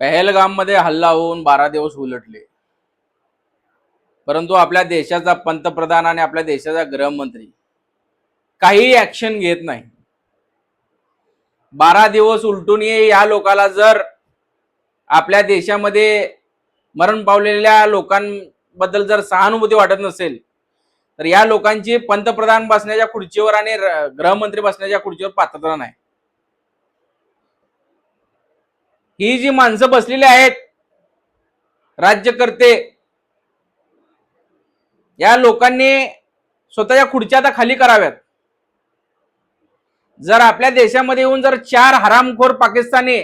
पहलगाममध्ये हल्ला होऊन बारा दिवस उलटले. परंतु आपल्या देशाचा पंतप्रधान आणि आपल्या देशाचा गृहमंत्री काही ऍक्शन घेत नाही. बारा दिवस उलटून ये या लोकाला जर आपल्या देशामध्ये मरण पावलेल्या लोकांबद्दल जर सहानुभूती वाटत नसेल तर या लोकांची पंतप्रधान बसण्याच्या खुर्चीवर आणि गृहमंत्री बसण्याच्या खुर्चीवर पात्रता नाही. ही जी माणसं बसलेली आहेत राज्यकर्ते या लोकांनी स्वतःच्या खुर्च्या आता खाली कराव्यात. जर आपल्या देशामध्ये येऊन जर चार हरामखोर पाकिस्तानी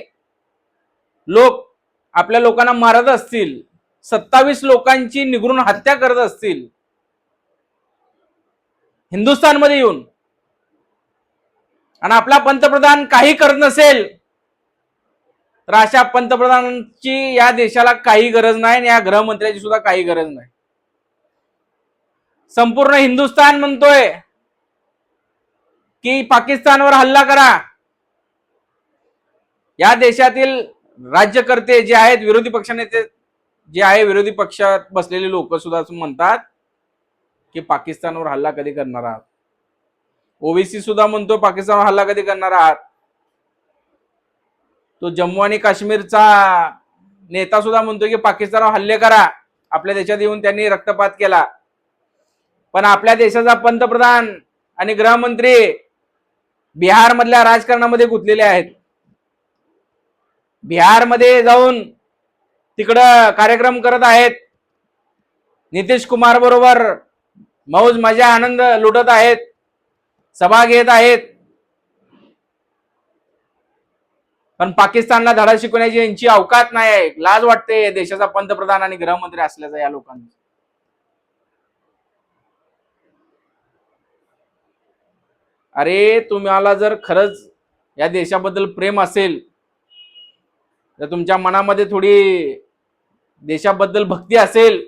लोक आपल्या लोकांना मारत असतील सत्तावीस लोकांची निगरून हत्या करत असतील हिंदुस्थानमध्ये येऊन आणि आपला पंतप्रधान काही करत नसेल तर अशा पंतप्रधानांची या देशाला काही गरज नाही आणि या गृहमंत्र्याची सुद्धा काही गरज नाही. संपूर्ण हिंदुस्थान म्हणतोय की पाकिस्तानवर हल्ला करा. या देशातील राज्यकर्ते जे आहेत विरोधी पक्षनेते जे आहे विरोधी पक्षात बसलेले लोक सुद्धा असं म्हणतात की पाकिस्तानवर हल्ला कधी करणार आहात? ओबीसी सुद्धा म्हणतो पाकिस्तानवर हल्ला कधी करणार आहात? तो जम्मू आणि काश्मीरचा नेता सुद्धा म्हणतो की पाकिस्तानवर हल्ले करा. आपल्या देशात येऊन त्यांनी रक्तपात केला. पण आपल्या देशाचा पंतप्रधान आणि गृहमंत्री बिहारमधल्या राजकारणामध्ये गुंतलेले आहेत. बिहारमध्ये जाऊन तिकडं कार्यक्रम करत आहेत. नितीश कुमार बरोबर मौज मजा आनंद लुटत आहेत. सभा घेत आहेत. पण पाकिस्तानला धडा शिकवण्याची यांची अवकात नाही आहे. लाज वाटते देशाचा पंतप्रधान आणि गृहमंत्री असल्याचा या लोकांना अरे तुम्हाला जर खरंच या देशाबद्दल प्रेम असेल तर तुमच्या मनामध्ये थोडी देशाबद्दल भक्ती असेल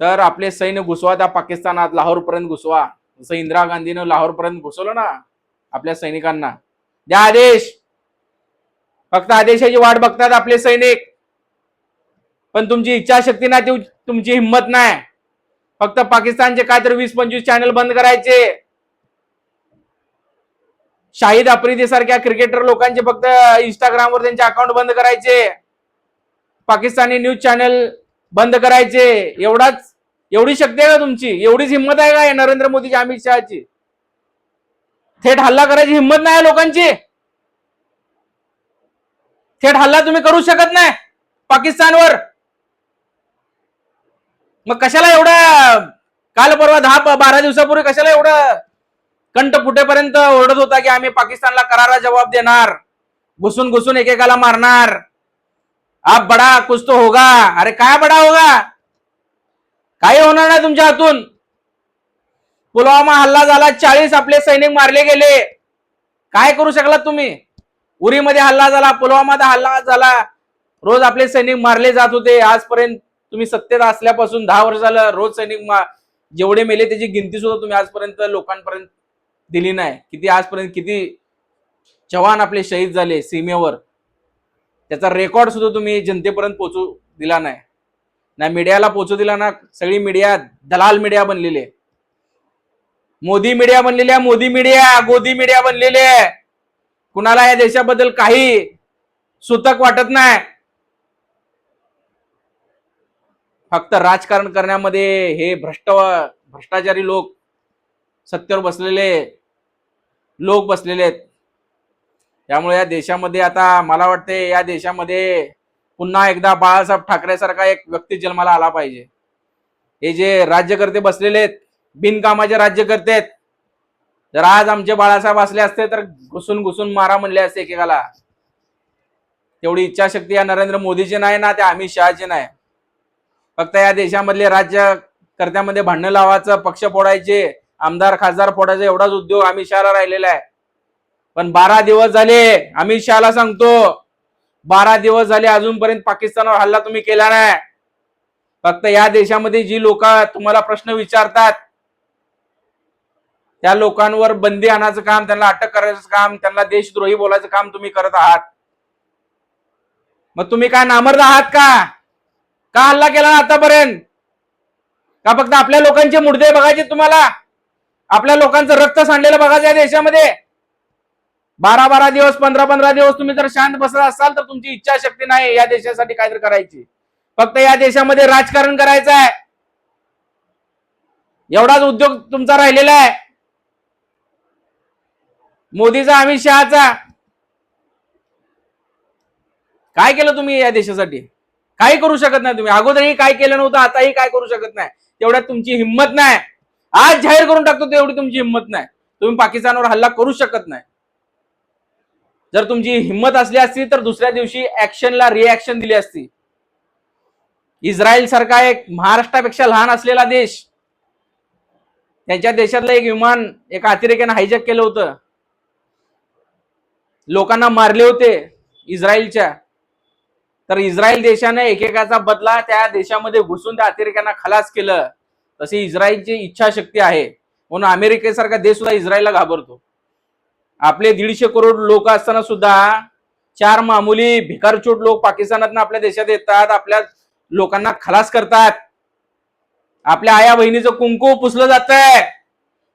तर आपले सैन्य घुसवा त्या पाकिस्तानात लाहोरपर्यंत घुसवा. जसं इंदिरा गांधीनं लाहोरपर्यंत घुसवलं ना आपल्या सैनिकांना. द्या आदेश. फक्त आदेशाची वाट बघतात आपले सैनिक. पण तुमची इच्छाशक्ती नाही ती तुमची हिंमत नाही. फक्त पाकिस्तानचे काय तर वीस पंचवीस चॅनल बंद करायचे. शाहिद आफ्रिदी सारख्या क्रिकेटर लोकांचे फक्त इंस्टाग्रामवर त्यांचे अकाउंट बंद करायचे. पाकिस्तानी न्यूज चॅनल बंद करायचे. एवढाच एवढी शक्ती आहे का तुमची? एवढीच हिंमत आहे का नरेंद्र मोदीची अमित शहाची? थेट हल्ला करायची हिंमत नाही लोकांची. थेट हल्ला तुम्ही करू शकत नाही पाकिस्तानवर. मग कशाला एवढं काल परवा दहा बारा दिवसापूर्वी कशाला एवढं कंठ फुटेपर्यंत ओरडत होता की आम्ही पाकिस्तानला करारा जबाब देणार घुसून घुसून एकेकाला मारणार. आप बडा कुछ तो होगा. अरे काय बडा होगा? काही होणार नाही तुमच्या हातून. पुलवामा हल्ला झाला चाळीस आपले सैनिक मारले गेले. काय करू शकलात तुम्ही? उरीमध्ये हल्ला झाला पुलवामात हल्ला झाला. रोज आपले सैनिक मारले जात होते. आजपर्यंत तुम्ही सत्तेत असल्यापासून दहा वर्ष झालं रोज सैनिक मा- जेवढे मेले त्याची गिनती सुद्धा तुम्ही आजपर्यंत लोकांपर्यंत दिली नाही. किती आजपर्यंत किती जवान आपले शहीद झाले सीमेवर. त्याचा रेकॉर्ड सुद्धा तुम्ही जनतेपर्यंत पोहोचू दिला नाही. ना मीडियाला पोहोचू दिला ना सगळी मीडिया दलाल मीडिया बनलेली. आहे मोदी मीडिया बनलेल्या मोदी मीडिया गोदी मीडिया बनलेले कुणाला या देशाबद्दल काही सुतक वाटत नाही. फक्त राजकारण करण्यामध्ये हे भ्रष्ट भ्रष्टाचारी लोक सत्तेवर बसलेले लोक बसलेले आहेत. त्यामुळे या देशामध्ये आता मला वाटते या देशामध्ये पुन्हा एकदा बाळासाहेब ठाकरेसारखा एक व्यक्ती जन्माला आला पाहिजे. हे जे राज्यकर्ते बसलेले आहेत बिनकामाचे राज्य करतेत जर आज आमचे बाळासाहेब असले असते तर घुसून घुसून मारा म्हणले असते एकेकाला. तेवढी इच्छाशक्ती या नरेंद्र मोदीची नाही ना त्या अमित शहाची नाही. फक्त या देशामधले राज्यकर्त्यामध्ये भांडणं लावायचं पक्ष फोडायचे आमदार खासदार फोडायचा एवढाच उद्योग अमित शहाला राहिलेला आहे. पण बारा दिवस झाले अमित शहाला सांगतो बारा दिवस झाले अजूनपर्यंत पाकिस्तानवर हल्ला तुम्ही केला नाही. फक्त या देशामध्ये जी लोक तुम्हाला प्रश्न विचारतात त्या लोकांवर बंदी आणायचं काम त्यांना अटक करायचं काम त्यांना देशद्रोही बोलायचं काम तुम्ही करत आहात. मग तुम्ही काय नामर्द आहात का? का हल्ला केला आतापर्यंत? का फक्त आपल्या लोकांचे मुडदे बघायचे तुम्हाला? आपल्या लोकांचं रक्त सांडलेलं बघायचं या देशामध्ये? बारा बारा दिवस पंधरा पंधरा दिवस तुम्ही जर शांत बसत असाल तर तुमची इच्छाशक्ती नाही या देशासाठी काहीतरी करायची. फक्त या देशामध्ये राजकारण करायचं आहे एवढाच उद्योग तुमचा राहिलेला आहे. मोदीचा अमित शहाचा. काय केलं तुम्ही या देशासाठी? काही करू शकत नाही तुम्ही. अगोदरही काय केलं नव्हतं आताही काय करू शकत नाही. तेवढ्यात तुमची हिंमत नाही. आज जाहीर करून टाकतो तेवढी तुमची हिंमत नाही. तुम्ही पाकिस्तानवर हल्ला करू शकत नाही. जर तुमची हिंमत असली असती तर दुसऱ्या दिवशी ऍक्शनला रिॲक्शन दिली असती. इस्रायल सारखा एक महाराष्ट्रापेक्षा लहान असलेला देश. त्यांच्या देशातलं एक विमान एका अतिरेक्यानं हायजॅक केलं होतं. लोकांना मारले होते इस्रायलच्या. तर इस्रायल देशाने एकेकाचा बदला त्या देशामध्ये घुसून त्या अतिरेक्यांना खलास केलं. तशी इस्रायलची इच्छाशक्ती आहे. म्हणून अमेरिकेसारखा देश सुद्धा इस्रायलला घाबरतो. आपले दीडशे करोड लोक असताना सुद्धा चार मामुली भिकारचोट लोक पाकिस्तानात आपल्या देशात येतात आपल्या लोकांना खलास करतात. आपल्या आया बहिणीचं कुंकू पुसलं जात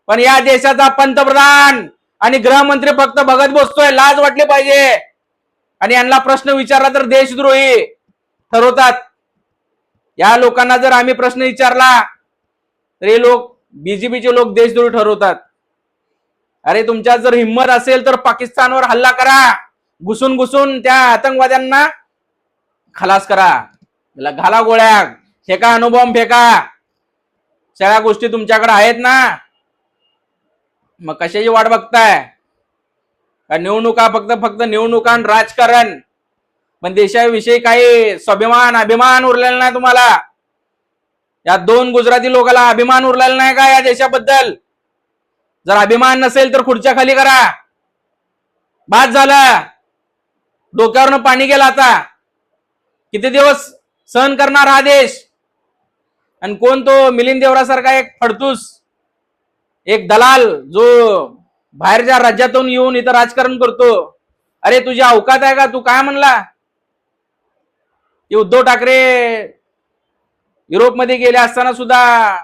पण या देशाचा पंतप्रधान आणि गृहमंत्री फक्त बघत बसतोय लाज वाटली पाहिजे. आणि यांना प्रश्न विचारला तर देशद्रोही ठरवतात. या लोकांना जर आम्ही प्रश्न विचारला तर हे लोक बीजेपीचे लोक देशद्रोही ठरवतात. अरे तुमच्यात जर हिंमत असेल तर पाकिस्तानवर हल्ला करा. घुसून घुसून त्या आतंकवाद्यांना खलास करा. घाला गोळ्या. फेका अनुभव फेका. सगळ्या गोष्टी तुमच्याकडे आहेत ना? मग कशाची वाट बघताय? का निवडणुका फक्त फक्त निवडणुका आणि राजकारण? पण देशाविषयी काही स्वाभिमान अभिमान उरलेला नाही तुम्हाला? या दोन गुजराती लोकांना अभिमान उरलेला नाही का या देशाबद्दल? जर अभिमान नसेल तर खुर्च्या खाली करा. बाद झालं. डोक्यावरनं पाणी गेला आता. किती दिवस सहन करणार हा देश? आणि कोण तो मिलिंद देवरासारखा एक फडतूस? एक दलाल जो बाहेरच्या राज्यातून येऊन इथं राजकारण करतो. अरे तुझी अवकात आहे का? तू काय म्हणला? की उद्धव ठाकरे युरोपमध्ये गेले असताना सुद्धा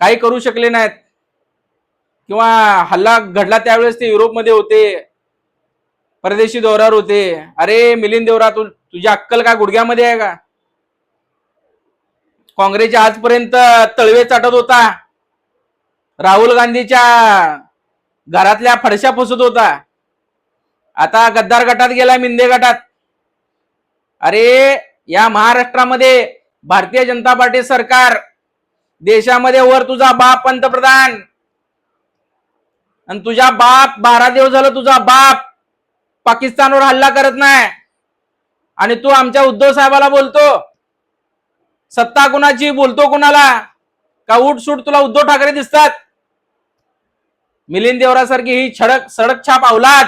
काही करू शकले नाहीत. किंवा हल्ला घडला त्यावेळेस ते युरोपमध्ये होते. परदेशी दौऱ्यावर होते. अरे मिलिंद देवरा तू तुझी अक्कल का गुडघ्यामध्ये आहे का? काँग्रेसच्या आजपर्यंत तळवे चाटत होता. राहुल गांधीच्या घरातल्या फडशा फसत होता. आता गद्दार गटात गेला मिंदे गटात. अरे या महाराष्ट्रामध्ये भारतीय जनता पार्टी सरकार देशामध्ये वर तुझा बाप पंतप्रधान. आणि तुझा बाप बारा दिवस झालं तुझा बाप पाकिस्तानवर हल्ला करत नाही. आणि तू आमच्या उद्धव साहेबाला बोलतो. सत्ता कुणाची बोलतो कुणाला? का उठ सूट तुला उद्धव ठाकरे दिसतात? मिलिंद देवरासारखी ही छडक सडक छाप अवलाद.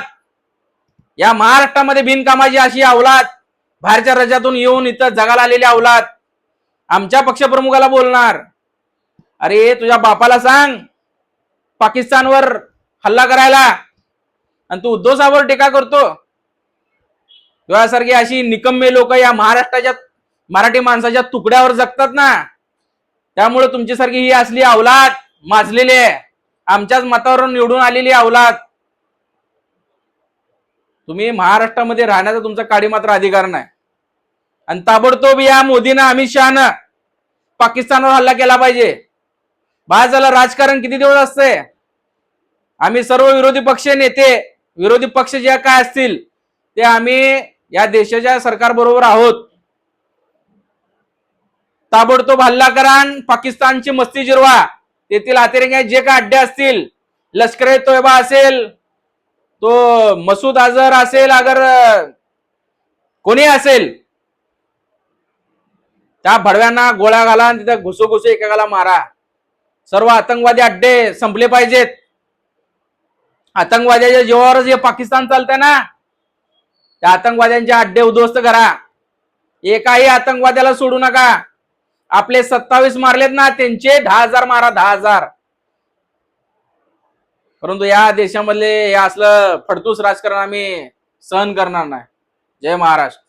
या महाराष्ट्रामध्ये बिनकामाची अशी अवलाद. बाहेरच्या राज्यातून येऊन इथं जगाला आलेली अवलाद. आमच्या पक्षप्रमुखाला बोलणार. अरे तुझ्या बापाला सांग. पाकिस्तानवर हल्ला करायला. आणि तू उद्धव साहेबांवर टीका करतो. यासारखी अशी निकम्मे लोक या महाराष्ट्राच्या मराठी माणसाच्या तुकड्यावर जगतात ना. त्यामुळे तुमच्यासारखी ही असली अवलाद माजलेली आहे. आमच्याच मतावरून निवडून आलेली अवलाद. तुम्ही महाराष्ट्रामध्ये राहण्याचा तुमचा काडी मात्र अधिकार नाही. आणि ताबडतोब या मोदीनं अमित शहानं पाकिस्तानवर हल्ला केला पाहिजे. बाहेर झालं राजकारण किती दिवस असते आम्ही सर्व विरोधी पक्ष नेते विरोधी पक्ष जे काय असतील ते आम्ही या देशाच्या सरकारबरोबर आहोत. ताबडतोब हल्ला करा आणि पाकिस्तानची मस्ती जिरवा. तेथील अतिरेक्या जे काय अड्डे असतील लष्कर ए तोयबा असेल तो मसूद अजहर असेल अगर कोणी असेल त्या भडव्यांना गोळ्या घाला आणि तिथं घुसू घुसू एकेकाला मारा. सर्व आतंकवादी अड्डे संपले पाहिजेत. आतंकवाद्याच्या जीवावर जे पाकिस्तान चालतंय ना? त्या आतंकवाद्यांचे अड्डे उद्ध्वस्त करा. एकाही आतंकवाद्याला सोडू नका. आपले सत्तावीस मारलेत ना त्यांचे दहा हजार मारा दहा हजार. परंतु या देशामधले हे असलं फडतूस राजकारण आम्ही सहन करणार नाही. जय महाराष्ट्र.